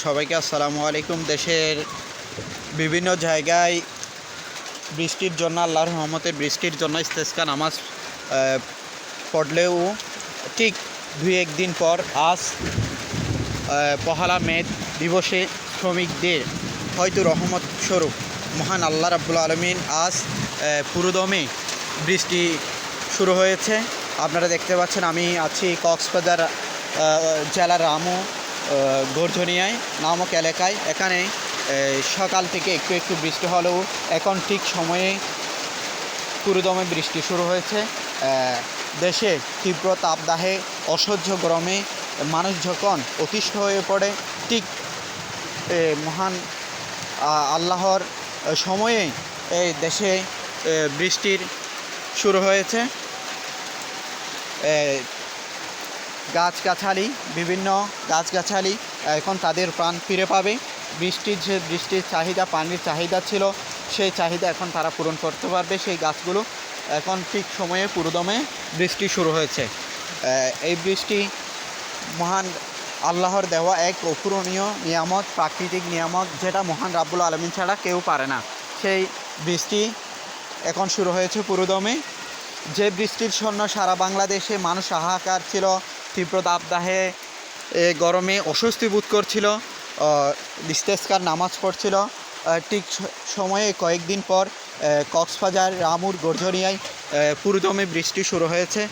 সবাইকে আসসালামু আলাইকুম। দেশের বিভিন্ন জায়গায় বৃষ্টির জন্য, আল্লাহর রহমতে বৃষ্টির জন্য ইস্তেস্কা নামাজ পড়লেও ঠিক দুই একদিন পর আজ পহেলা মে দিবসে শ্রমিকদের হয়তো রহমত স্বরূপ। মহান আল্লাহ রাব্বুল আলমিন আজ পুরোদমে বৃষ্টি শুরু হয়েছে। আপনারা দেখতে পাচ্ছেন, আমি আছি কক্সবাজার জেলার রামু গর্জনিয়ায়, নামক এলাকায়। এখানে সকাল থেকে একটু একটু বৃষ্টি হলেও এখন ঠিক সময়ে পুরোদমে বৃষ্টি শুরু হয়েছে। দেশে তীব্র তাপদাহে, অসহ্য গরমে মানুষ যখন অতিষ্ঠ হয়ে পড়ে, ঠিক মহান আল্লাহর সময়ে এই দেশে বৃষ্টির শুরু হয়েছে। গাছগাছালি, বিভিন্ন গাছগাছালি, এখন তাদের প্রাণ ফিরে পাবে। বৃষ্টির যে বৃষ্টির চাহিদা, পানির চাহিদা ছিল, সেই চাহিদা এখন তারা পূরণ করতে পারবে সেই গাছগুলো। এখন ঠিক সময়ে পুরোদমে বৃষ্টি শুরু হয়েছে। এই বৃষ্টি মহান আল্লাহর দেওয়া এক অপূরণীয় নিয়ামত, প্রাকৃতিক নিয়ামত, যেটা মহান রাব্বুল আলমিন ছাড়া কেউ পারে না। সেই বৃষ্টি এখন শুরু হয়েছে পুরোদমে। যে বৃষ্টির জন্য সারা বাংলাদেশে মানুষ হাহাকার ছিল তীব্র দাবদাহে গরমে অস্বস্তি বোধ করছিল ইস্তেস্কার নামাজ পড়ছিল। ঠিক সময়ে কয়েকদিন পর কক্সবাজার, রামুর, গর্জনিয়ায় পুরোদমে বৃষ্টি শুরু হয়েছে।